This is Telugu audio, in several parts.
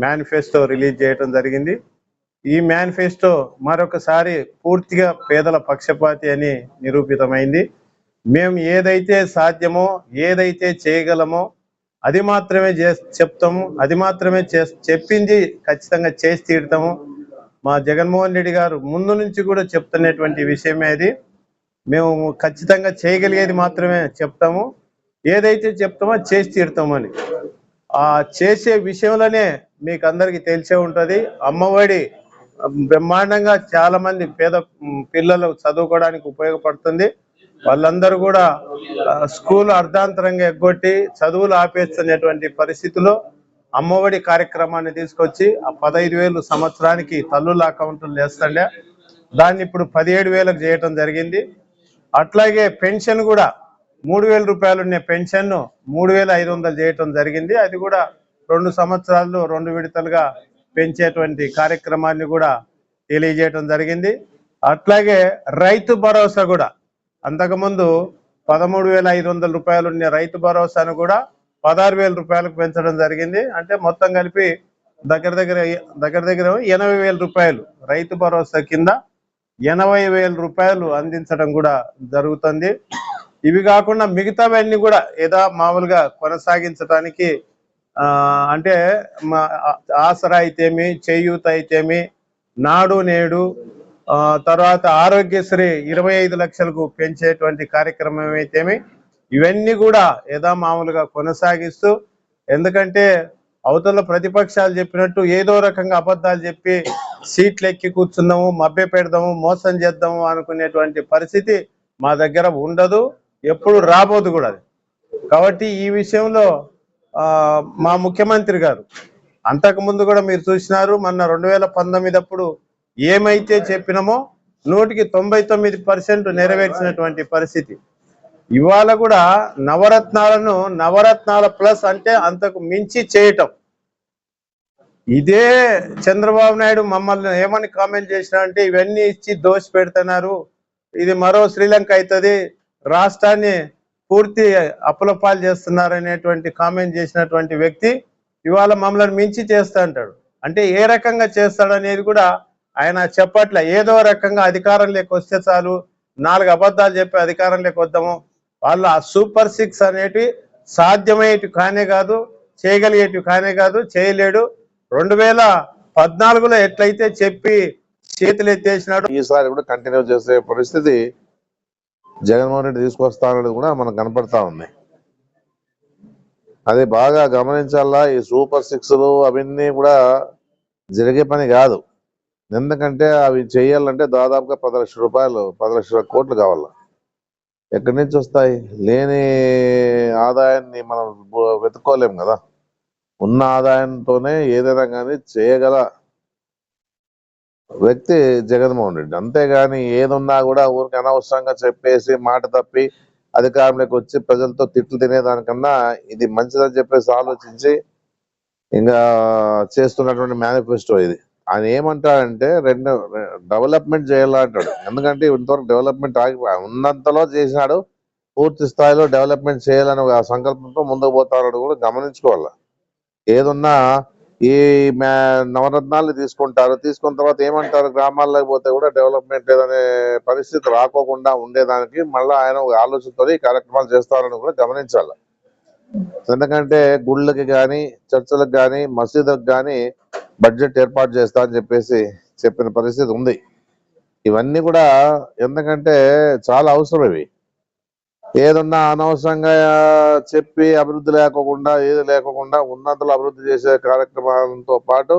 మేనిఫెస్టో రిలీజ్ చేయడం జరిగింది. ఈ మేనిఫెస్టో మరొకసారి పూర్తిగా పేదల పక్షపాతి అని నిరూపితమైంది. మేము ఏదైతే సాధ్యమో ఏదైతే చేయగలమో అది మాత్రమే చే- చెప్తాము. అది మాత్రమే చే- చెప్పింది ఖచ్చితంగా చేసి తీరుతాము. మా జగన్మోహన్ రెడ్డి గారు ముందు నుంచి కూడా చెప్తున్నటువంటి విషయమే అది. మేము ఖచ్చితంగా చేయగలిగేది మాత్రమే చెప్తాము. ఏదైతే చెప్తామో చేసి తీరుతాము అని. ఆ చేసే విషయంలోనే మీకు అందరికీ తెలిసే ఉంటుంది. అమ్మఒడి బ్రహ్మాండంగా చాలా మంది పేద పిల్లలు చదువుకోవడానికి ఉపయోగపడుతుంది. వాళ్ళందరూ కూడా స్కూల్ అర్ధాంతరంగా ఎగ్గొట్టి చదువులు ఆపేస్తున్నటువంటి పరిస్థితిలో అమ్మఒడి కార్యక్రమాన్ని తీసుకొచ్చి ఆ పదహైదు వేలు సంవత్సరానికి తల్లుల అకౌంట్లు వేస్తుండే దాన్ని ఇప్పుడు పదిహేడు వేలకు చేయటం జరిగింది. అట్లాగే పెన్షన్ కూడా మూడు వేల రూపాయలు ఉండే పెన్షన్ మూడు వేల ఐదు వందలు చేయటం జరిగింది. అది కూడా రెండు సంవత్సరాల్లో రెండు విడతలుగా పెంచేటువంటి కార్యక్రమాన్ని కూడా తెలియజేయటం జరిగింది. అట్లాగే రైతు భరోసా కూడా అంతకుముందు పదమూడు వేల ఐదు వందల రూపాయలు ఉండే రైతు భరోసాను కూడా పదహారు వేల రూపాయలకు పెంచడం జరిగింది. అంటే మొత్తం కలిపి దగ్గర దగ్గర దగ్గర దగ్గర ఎనభై వేల రూపాయలు రైతు భరోసా కింద ఎనభై వేల రూపాయలు అందించడం కూడా జరుగుతుంది. ఇవి కాకుండా మిగతావన్నీ కూడా ఏదో మామూలుగా కొనసాగించడానికి ఆ, అంటే మా ఆసరా అయితేమి చేయూత అయితేమి నాడు నేడు ఆ, తర్వాత ఆరోగ్యశ్రీ ఇరవై ఐదు లక్షలకు పెంచేటువంటి కార్యక్రమం అయితేమి ఇవన్నీ కూడా ఏదో మామూలుగా కొనసాగిస్తూ ఎందుకంటే అవతల ప్రతిపక్షాలు చెప్పినట్టు ఏదో రకంగా అబద్ధాలు చెప్పి సీట్లు ఎక్కి కూర్చుందాము మభ్య పెడదాము మోసం చేద్దాము అనుకునేటువంటి పరిస్థితి మా దగ్గర ఉండదు. ఎప్పుడు రాబోదు కూడా అది. కాబట్టి ఈ విషయంలో ఆ, మా ముఖ్యమంత్రి గారు అంతకు ముందు కూడా మీరు చూసినారు మొన్న రెండు వేల పంతొమ్మిది అప్పుడు ఏమైతే చెప్పినామో నూటికి తొంభై తొమ్మిది పర్సెంట్ నెరవేర్చినటువంటి పరిస్థితి. ఇవాళ కూడా నవరత్నాలను నవరత్నాల ప్లస్ అంటే అంతకు మించి చేయటం. ఇదే చంద్రబాబు నాయుడు మమ్మల్ని ఏమని కామెంట్ చేసినా అంటే ఇవన్నీ ఇచ్చి దోషి పెడుతున్నారు ఇది మరో శ్రీలంక అవుతుంది. రాష్ట్రాన్ని పూర్తి అప్పులపాలు చేస్తున్నారనేటువంటి కామెంట్ చేసినటువంటి వ్యక్తి ఇవాళ మమ్మల్ని మించి చేస్తా అంటాడు. అంటే ఏ రకంగా చేస్తాడనేది కూడా ఆయన చెప్పట్లే. ఏదో రకంగా అధికారం వస్తే చాలు నాలుగు అబద్ధాలు చెప్పి అధికారం వద్దాము. వాళ్ళు ఆ సూపర్ సిక్స్ అనేటివి సాధ్యమయ్యేటివి కానే కాదు చేయగలిగేటివి కానే కాదు చేయలేడు. రెండు వేల పద్నాలుగులో ఎట్లయితే చెప్పి చేతులు ఎత్తేసినాడు ఈసారి కూడా కంటిన్యూ చేసే పరిస్థితి జగన్మోహన్ రెడ్డి తీసుకొస్తానని కూడా మనకు కనపడతా ఉంది. అది బాగా గమనించాలా? ఈ సూపర్ సిక్స్లు అవన్నీ కూడా జరిగే పని కాదు. ఎందుకంటే అవి చేయాలంటే దాదాపుగా పది లక్షల రూపాయలు పది లక్షల కోట్లు కావాలి? ఎక్కడి నుంచి వస్తాయి? లేని ఆదాయాన్ని మనం వెతుక్కోలేము కదా? ఉన్న ఆదాయంతోనే ఏదైనా కానీ చేయగల వ్యక్తి జగన్మోహన్ రెడ్డి. అంతేగాని ఏదున్నా కూడా ఊరికి అనవసరంగా చెప్పేసి మాట తప్పి అధికారంలోకి వచ్చి ప్రజలతో తిట్లు తినేదానికన్నా ఇది మంచిదని చెప్పేసి ఆలోచించి ఇంకా చేస్తున్నటువంటి మేనిఫెస్టో ఇది. ఆయన ఏమంటాడంటే రెండు డెవలప్మెంట్ చేయాలంటాడు ఎందుకంటే ఇంతవరకు డెవలప్మెంట్ ఆగి ఉన్నంతలో చేసినాడు. పూర్తి స్థాయిలో డెవలప్మెంట్ చేయాలని సంకల్పంతో ముందుకు పోతాడు కూడా గమనించుకోవాలి. ఏదున్నా ఈ నవరత్నాలు తీసుకుంటారు తీసుకున్న తర్వాత ఏమంటారు గ్రామాల్లోకి పోతే కూడా డెవలప్మెంట్ లేదనే పరిస్థితి రాకోకుండా ఉండేదానికి మళ్ళీ ఆయన ఒక ఆలోచనతో ఈ కార్యక్రమాలు చేస్తారని కూడా గమనించాలి. ఎందుకంటే గుళ్ళకి కానీ చర్చలకు కానీ మసీదులకు కానీ బడ్జెట్ ఏర్పాటు చేస్తా అని చెప్పేసి చెప్పిన పరిస్థితి ఉంది. ఇవన్నీ కూడా ఎందుకంటే చాలా అవసరం ఇవి. ఏదన్నా అనవసరంగా చెప్పి అభివృద్ధి లేకోకుండా ఏది లేకోకుండా ఉన్నంతలో అభివృద్ధి చేసే కార్యక్రమాలతో పాటు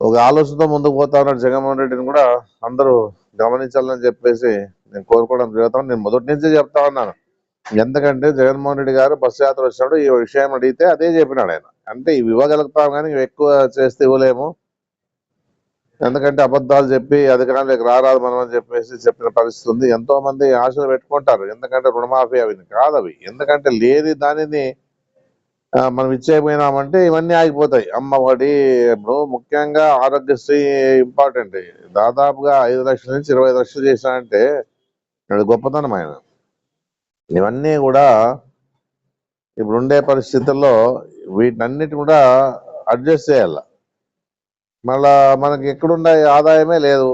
ఒక ఆలోచనతో ముందుకు పోతా ఉన్నాడు జగన్మోహన్ రెడ్డిని కూడా అందరూ గమనించాలని చెప్పేసి నేను కోరుకోవడం జరుగుతాను నేను మొదటి నుంచే చెప్తా ఉన్నాను. ఎందుకంటే జగన్మోహన్ రెడ్డి గారు బస్సు యాత్ర వచ్చినప్పుడు ఈ విషయం అడిగితే అదే చెప్పినాడు ఆయన. అంటే ఇవి ఇవ్వగలుగుతాం కానీ ఎక్కువ చేస్తే ఇవ్వలేము. ఎందుకంటే అబద్ధాలు చెప్పి అధికారంలోకి రారాదు మనం అని చెప్పేసి చెప్పిన పరిస్థితి ఉంది. ఎంతో మంది ఆశలు పెట్టుకుంటారు. ఎందుకంటే రుణమాఫీ అవి కాదు అవి. ఎందుకంటే లేని దానిని మనం ఇచ్చేయపోయినామంటే ఇవన్నీ ఆగిపోతాయి. అమ్మ ఒకటి ఇప్పుడు ముఖ్యంగా ఆరోగ్యశ్రీ ఇంపార్టెంట్. దాదాపుగా ఐదు లక్షల నుంచి ఇరవై ఐదు లక్షలు చేశానంటే అది గొప్పతనం ఆయన. ఇవన్నీ కూడా ఇప్పుడు ఉండే పరిస్థితుల్లో వీటన్నిటి కూడా అడ్జస్ట్ చేయాలి. మళ్ళా మనకి ఎక్కడున్న ఆదాయమే లేదు.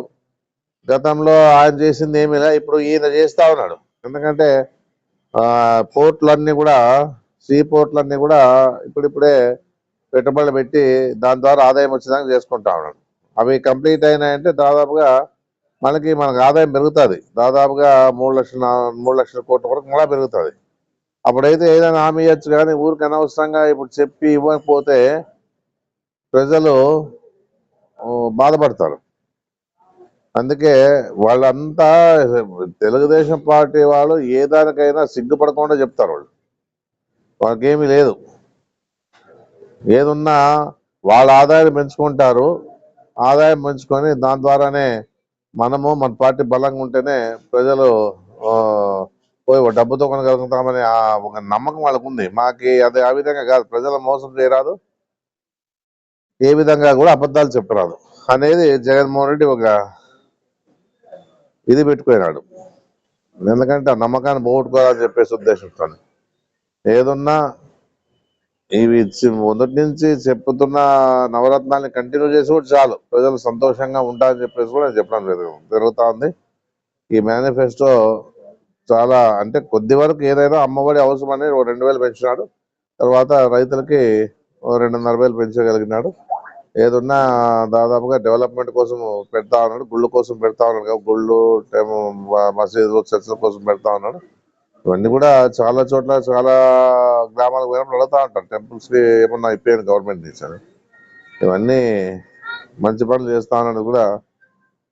గతంలో ఆయన చేసింది ఏమీ లేదు. ఇప్పుడు ఈయన చేస్తా ఉన్నాడు. ఎందుకంటే ఆ పోర్ట్లన్నీ కూడా సీ పోర్ట్లన్నీ కూడా ఇప్పుడిప్పుడే పెట్టుబడులు పెట్టి దాని ద్వారా ఆదాయం వచ్చేదాకా చేసుకుంటా ఉన్నాడు. అవి కంప్లీట్ అయినాయంటే దాదాపుగా మనకి మనకు ఆదాయం పెరుగుతుంది. దాదాపుగా మూడు లక్షల మూడు లక్షల కోట్ల వరకు మళ్ళీ పెరుగుతుంది. అప్పుడైతే ఏదైనా హామీ ఇవ్వచ్చు కానీ ఊరికి అనవసరంగా ఇప్పుడు చెప్పి ఇవ్వకపోతే ప్రజలు బాధపడతారు. అందుకే వాళ్ళంతా తెలుగుదేశం పార్టీ వాళ్ళు ఏ దానికైనా సిగ్గుపడకుండా చెప్తారు వాళ్ళు. వాళ్ళకేమీ లేదు. ఏదున్నా వాళ్ళ ఆదాయాలు పెంచుకుంటారు. ఆదాయం పెంచుకొని దాని ద్వారానే మనము మన పార్టీ బలంగా ఉంటేనే ప్రజలు పోయి డబ్బుతో కొనగలుగుతామనే ఒక నమ్మకం వాళ్ళకు ఉంది మాకి అది ఆ విధంగా కాదు. ప్రజల మోసం చేయరాదు. ఏ విధంగా కూడా అబద్ధాలు చెప్పరాదు. అనేది జగన్మోహన్ రెడ్డి ఒక ఇది పెట్టుకున్నాడు. ఎందుకంటే ఆ నమ్మకాన్ని పోగొట్టుకోవాలని చెప్పేసి ఉద్దేశంతో ఏదున్నా ఇవి మొదటి నుంచి చెప్పుతున్న నవరత్నాల్ని కంటిన్యూ చేసి కూడా చాలు. ప్రజలు సంతోషంగా ఉంటారని చెప్పేసి కూడా నేను చెప్పడం లేదు. జరుగుతా ఉంది. ఈ మేనిఫెస్టో చాలా అంటే కొద్ది వరకు ఏదైనా అమ్మఒడి అవసరం అనేది ఓ రెండు వేలు పెంచినాడు. తర్వాత రైతులకి ఓ రెండున్నర వేలు పెంచగలిగినాడు. ఏదున్నా దాదాపుగా డెవలప్మెంట్ కోసం పెడతా ఉన్నాడు గుళ్ళు కోసం పెడతా ఉన్నాడు కాబట్టి గుళ్ళు మసీదు మసీదులు చర్చల కోసం పెడతా ఉన్నాడు. ఇవన్నీ కూడా చాలా చోట్ల చాలా గ్రామాలకు పోయినప్పుడు అడుగుతా ఉంటారు. టెంపుల్స్కి ఏమన్నా అయిపోయాను గవర్నమెంట్ నుంచి ఇవన్నీ మంచి పనులు చేస్తా ఉన్నది కూడా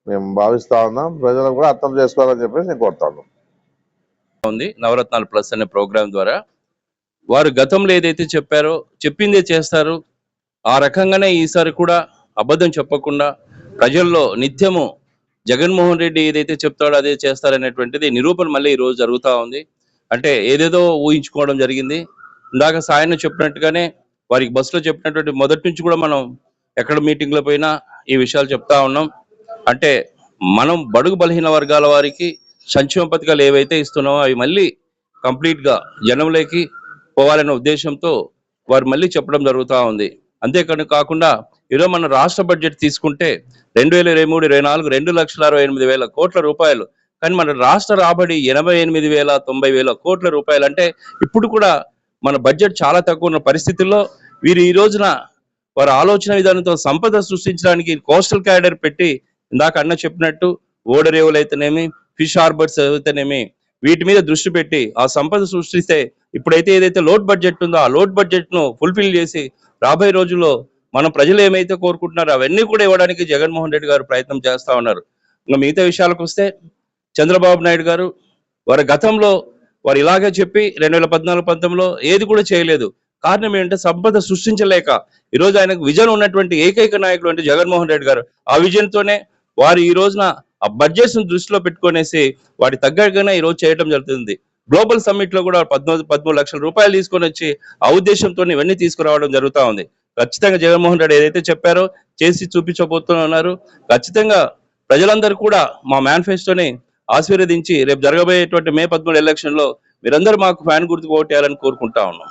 మేము భావిస్తా ఉన్నాం. ప్రజలకు కూడా అర్థం చేసుకోవాలని చెప్పేసి నేను కోరుతాను ఉంది. నవరత్నాలు ప్లస్ అనే ప్రోగ్రాం ద్వారా వారు గతంలో ఏదైతే చెప్పారో చెప్పిందే చేస్తారు. ఆ రకంగానే ఈసారి కూడా అబద్ధం చెప్పకుండా ప్రజల్లో నిత్యము జగన్మోహన్ రెడ్డి ఏదైతే చెప్తాడో అదే చేస్తారనేటువంటిది నిరూపణ మళ్ళీ ఈ రోజు జరుగుతా ఉంది. అంటే ఏదేదో ఊహించుకోవడం జరిగింది. ఇందాక సాయన చెప్పినట్టుగానే వారికి బస్సులో చెప్పినటువంటి మొదటి నుంచి కూడా మనం ఎక్కడ మీటింగ్లో పోయినా ఈ విషయాలు చెప్తా ఉన్నాం. అంటే మనం బడుగు బలహీన వర్గాల వారికి సంక్షేమ పథకాలు ఏవైతే ఇస్తున్నామో అవి మళ్ళీ కంప్లీట్గా జనంలోకి పోవాలనే ఉద్దేశంతో వారు మళ్ళీ చెప్పడం జరుగుతూ ఉంది. అంతేకాని కాకుండా ఈరోజు మన రాష్ట్ర బడ్జెట్ తీసుకుంటే రెండు వేల ఇరవై మూడు ఇరవై నాలుగు రెండు లక్షల అరవై ఎనిమిది వేల కోట్ల రూపాయలు. కానీ మన రాష్ట్ర రాబడి ఎనభై ఎనిమిది వేల తొంభై వేల కోట్ల రూపాయలు అంటే ఇప్పుడు కూడా మన బడ్జెట్ చాలా తక్కువ ఉన్న పరిస్థితుల్లో వీరు ఈ రోజున వారి ఆలోచన విధానంతో సంపద సృష్టించడానికి కోస్టల్ క్యాడర్ పెట్టి ఇందాక అన్న చెప్పినట్టు ఓడరేవులు అయితేనేమి ఫిష్ హార్బర్స్ అయితేనేమి వీటి మీద దృష్టి పెట్టి ఆ సంపద సృష్టిస్తే ఇప్పుడైతే ఏదైతే లోడ్ బడ్జెట్ ఉందో ఆ లోడ్ బడ్జెట్ను ఫుల్ఫిల్ చేసి రాబోయే రోజుల్లో మన ప్రజలు ఏమైతే కోరుకుంటున్నారో అవన్నీ కూడా ఇవ్వడానికి జగన్మోహన్ రెడ్డి గారు ప్రయత్నం చేస్తా ఉన్నారు. ఇంకా మిగతా విషయాలకు వస్తే చంద్రబాబు నాయుడు గారు వారి గతంలో వారు ఇలాగే చెప్పి రెండు వేల పద్నాలుగు పంతొమ్మిదిలో ఏది కూడా చేయలేదు. కారణం ఏంటంటే సంపద సృష్టించలేక ఈరోజు ఆయనకు విజన్ ఉన్నటువంటి ఏకైక నాయకుడు అంటే జగన్మోహన్ రెడ్డి గారు. ఆ విజన్తోనే వారు ఈ రోజున ఆ బడ్జెట్స్ను దృష్టిలో పెట్టుకునేసి వాటి తగ్గట్టుగానే ఈ రోజు చేయడం జరుగుతుంది. గ్లోబల్ సమ్మిట్లో కూడా పద్మూడు పదమూడు లక్షల రూపాయలు తీసుకొని వచ్చి ఆ ఉద్దేశంతో ఇవన్నీ తీసుకురావడం జరుగుతా ఉంది. ఖచ్చితంగా జగన్మోహన్ రెడ్డి ఏదైతే చెప్పారో చేసి చూపించబోతున్నారు ఖచ్చితంగా ప్రజలందరూ కూడా మా మేనిఫెస్టోని ఆశీర్వదించి రేపు జరగబోయేటువంటి మే పదమూడు ఎలక్షన్లో మీరందరూ మాకు ఫ్యాన్ గుర్తు ఓటేయాలని కోరుకుంటా ఉన్నాం.